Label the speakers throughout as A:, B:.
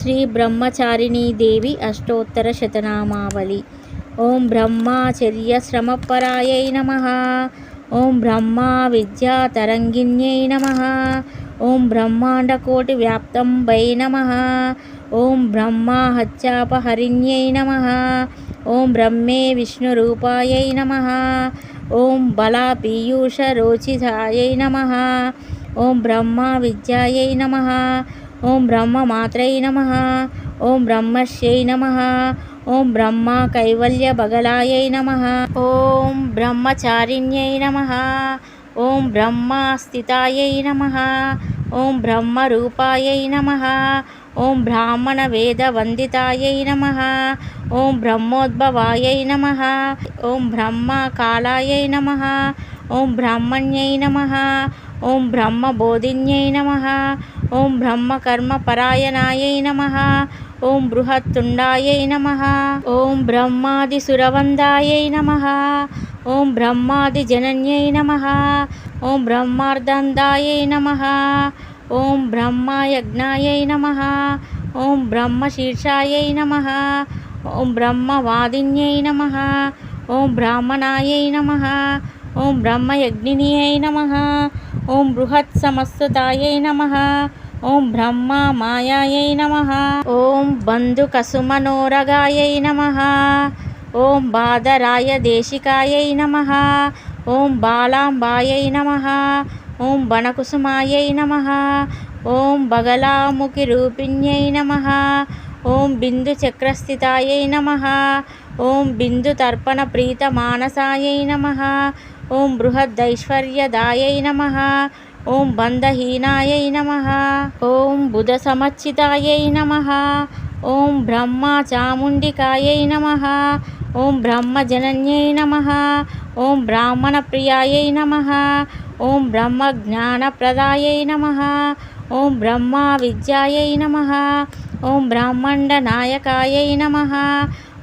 A: శ్రీ బ్రహ్మచారిణీ దేవి అష్టోత్తర శతనామావళి ఓం బ్రహ్మచర్య శ్రమపరాయై నమ ఓం బ్రహ్మ విద్యా తరంగిణ్యై నమ ఓం బ్రహ్మాండకోటి వ్యాప్తం వై నమ ఓం బ్రహ్మ హత్యాపహరిణ్యై నమ ఓం బ్రహ్మే విష్ణురూపాయై నమ ఓం బల పీయూష రోచితాయై నమ ఓం బ్రహ్మ విద్యాయై నమ ఓం బ్రహ్మ మాత్రై నమ. ఓం బ్రహ్మశ్యై నమ. ఓం బ్రహ్మ కైవల్య బగలాయై నమ. ఓం బ్రహ్మచారిణ్యై నమ. ఓం బ్రహ్మ స్థితాయై నమ. ఓం బ్రహ్మ రూపాయై నమ. ఓం బ్రాహ్మణ వేద వందితాయై నమ. ఓం బ్రహ్మోద్భవాయై నమ. ఓం బ్రహ్మ కాలాయై నమ. ఓం బ్రాహ్మణ్యై నమ ఓం బ్రహ్మ బోధిన్యై నమ ఓం బ్రహ్మ కర్మ పరాయణాయై నమ ఓం బృహత్తుండాయై నమ ఓం బ్రహ్మాది సురవందాయై నమ ఓం బ్రహ్మాది జనన్యై నమ ఓం బ్రహ్మార్దందాయై నమ ఓం బ్రహ్మయజ్ఞాయై నమ ఓం బ్రహ్మశీర్షాయై నమ ఓం బ్రహ్మవాదిన్యై నమ ఓం బ్రాహ్మణాయై నమ ఓం బ్రహ్మయజ్ఞిన్యై నమ. ఓం బృహత్ సమస్తతాయై నమ. ఓం బ్రహ్మ మాయాయై నమ. ఓం బంధుకసుమనోరగాయై నమ. ఓం బాధరాయ దేశికాయై నమ. ఓం బాలాంబాయై నమ. ఓం బణకుసుమాయై నమ. ఓం బగలాముఖి రూపిణ్యై నమ. ఓం బిందు చక్రస్థితాయై నమ. ఓం బిందు తర్పణ ప్రీత మానసాయై నమ. ఓం బృహదైశ్వర్యదాయై నమ. ఓం బంధహీనాయై నమ. ఓం బుధ సమచ్చితాయై నమ. ఓం బ్రహ్మ చాముండికాయై నమ. ఓం బ్రహ్మజనన్యై నమ. ఓం బ్రాహ్మణ ప్రియాయై నమ. ఓం బ్రహ్మ జ్ఞానప్రదాయై నమ. ఓం బ్రహ్మ విద్యాయై నమ. ఓం బ్రహ్మండ నాయకాయై నమ.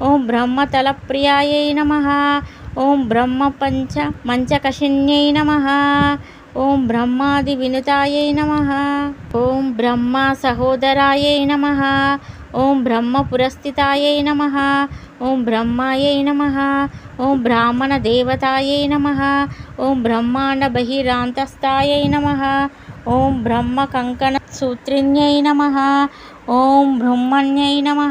A: ఓం బ్రహ్మతలప్రియాయై నమ. ఓం బ్రహ్మ పంచ మంచకషిణ్యై నమ. ఓం బ్రహ్మాది వినుతాయై నమ. ఓం బ్రహ్మ సహోదరాయై నమ. ఓం బ్రహ్మ పురస్థితాయై నమ. ఓం బ్రహ్మాయై నమ. ఓం బ్రాహ్మణ దేవతాయై నమ. ఓం బ్రహ్మాండ బహిరాంతస్థాయై నమ. ఓం బ్రహ్మ కంకణ సూత్రిణ్యై నమ. ఓం బ్రహ్మణ్యై నమ.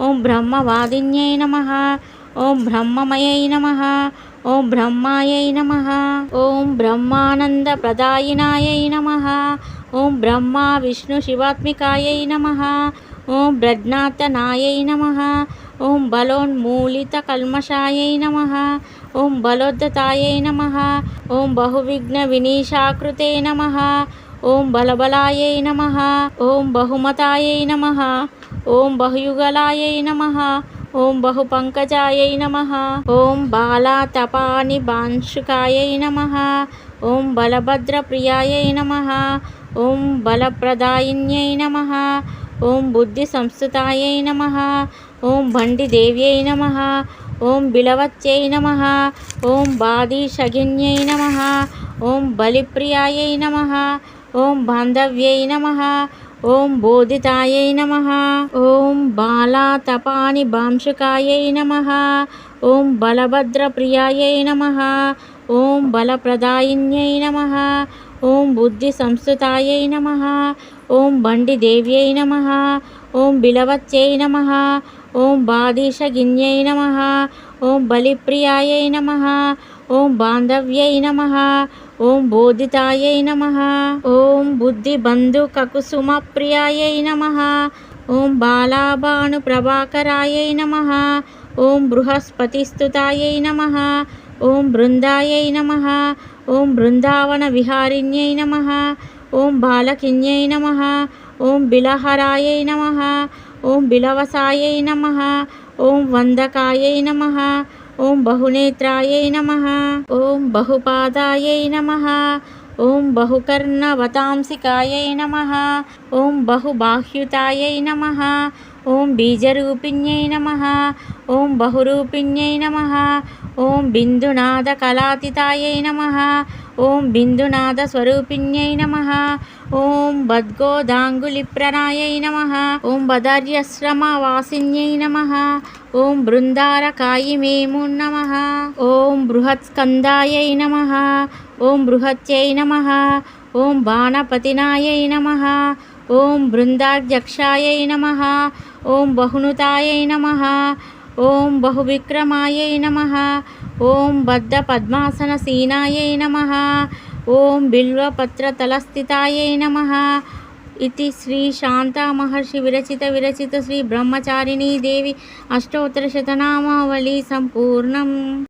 A: ఓం బ్రహ్మవాదిన్యై నమ. ఓం బ్రహ్మమయై నమ ఓం బ్రహ్మాయై నమ ఓం బ్రహ్మానంద ప్రదాయినాయై నమ ఓం బ్రహ్మ విష్ణు శివాత్మికాయై నమ ఓం బ్రజ్ఞాతనాయై నమ ఓం బలోన్మూలిత కల్మషాయై నమ ఓం బలోద్ధతాయై నమ ఓం బహువిఘ్న వినీశాకృతే నమ ఓం బలబలాయై నమ ఓం బహుమతాయై నమ ఓం బహుయుగలాయై నమ ఓం బహుపంకజాయై నమ. ఓం బాలాతపాని బాంశుకాయై నమ. ఓం బలభద్రప్రియాయై నమ. ఓం బలప్రదాయిన్యై నమ. ఓం బుద్ధి సంస్థుతాయై నమ. ఓం బండిదేవ్యై నమ. ఓం బిలవత్యై నమ. ఓం బాధీషగిన్యై నమ. ఓం బలిప్రియాయై నమ. ఓం బాంధవ్యై నమ. ఓం బోధితాయై నమ. ఓం బాలాతపాని బాంశుకాయై నమ. ఓం బలభద్రప్రియాయై నమ. ఓం బలప్రదాయిన్యై నమ. ఓం బుద్ధి సంస్థుతాయై నమ. ఓం బండిదేవ్యై నమ. ఓం బిలవత్యై నమ. ఓం బాదీషగిన్యై నమ. ఓం బలిప్రియాయై నమ. ఓం బాంధవ్యై నమ ఓం బోధితాయై నమ ఓం బుద్ధిబంధు కకుసుమ ప్రియాయై నమ ఓం బాలాభాను ప్రభాకరాయై నమ ఓం బృహస్పతిస్తుతాయై నమ ఓం బృందాయై నమ ఓం బృందావన విహారిణ్యై నమ ఓం బాలకిన్యై నమ ఓం బిలహరాయై నమ ఓం బిలవసాయై నమ ఓం వందకాయై నమ ఓం బహునేత్రాయై నమ ఓం బహుపాదాయై నమ ఓం బహుకర్ణవతాంసికాయై నమ ఓం బహుబాహ్యుతాయై నమ ఓం బీజరూపిణ్యై నమ ఓం బహురూపిణ్యై నమ ఓం బిందునాథ కళాతితాయై నమ ఓం బిందునాథ స్వరూపిణ్యై నమ ఓం బద్గోదాంగులిప్రణాయై నమ ఓం బదార్యశ్రమవాసిన్యై నమ ఓం బృందారకాయిమేము నమ ఓం బృహత్స్కందాయై నమ ఓం బృహత్యై నమ ఓం బాణపతినాయై నమ ఓం బృందాధ్యక్షాయై నమ ఓం బహునుతాయై నమ. ఓం బహువిక్రమాయై నమ. ఓం బద్ధ పద్మాసన పద్మాసనసీనాయై నమ. ఓం బిల్వపత్రతలస్థితాయై నమ. ఇది శ్రీ శాంతా మహర్షి విరచిత విరచిత శ్రీ బ్రహ్మచారిణీ దేవి అష్టోత్తర శతనామావళి సంపూర్ణం.